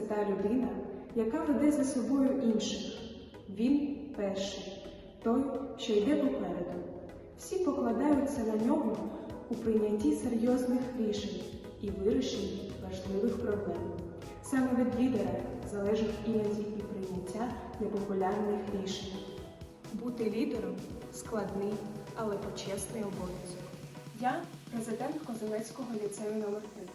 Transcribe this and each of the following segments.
та людина, яка веде за собою інших. Він перший, той, що йде попереду. Всі покладаються на нього у прийнятті серйозних рішень і вирішенні важливих проблем. Саме від лідера залежить іноді і прийняття непопулярних рішень. Бути лідером складний, але почесний обов'язок. Я президент Козелецького ліцею номер 3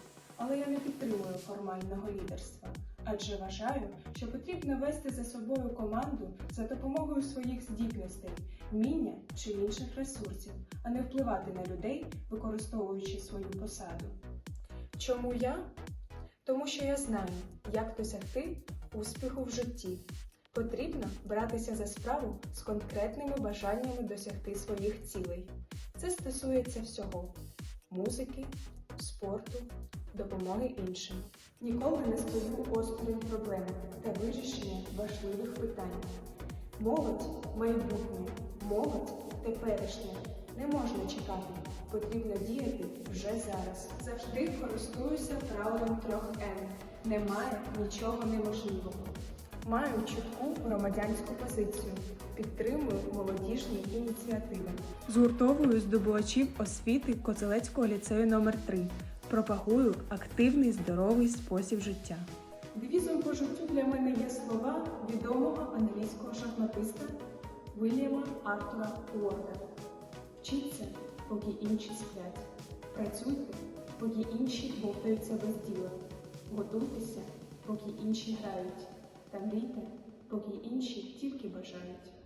але я не підтримую формального лідерства, адже вважаю, що потрібно вести за собою команду за допомогою своїх здібностей, вміння чи інших ресурсів, а не впливати на людей, використовуючи свою посаду. Чому я? Тому що я знаю, як досягти успіху в житті. Потрібно братися за справу з конкретними бажаннями досягти своїх цілей. Це стосується всього музики, спорту, допомоги іншим. Ніколи не стою осторонь проблем та вирішення важливих питань. Молодь майбутнє, молодь теперішнє. Не можна чекати, потрібно діяти вже зараз. Завжди користуюся правилом трьох Н. Немає нічого неможливого. Маю чітку громадянську позицію, підтримую молодіжні ініціативи. Згуртовую здобувачів освіти Козелецького ліцею номер 3 Пропагую активний здоровий спосіб життя. Девізом по життю для мене є слова відомого англійського шахматиста Вільяма Артура Уорда. Вчіться, поки інші сплять. Працюйте, поки інші бовтаються без діла. Готуйтеся, поки інші грають. Та мрійте, поки інші тільки бажають.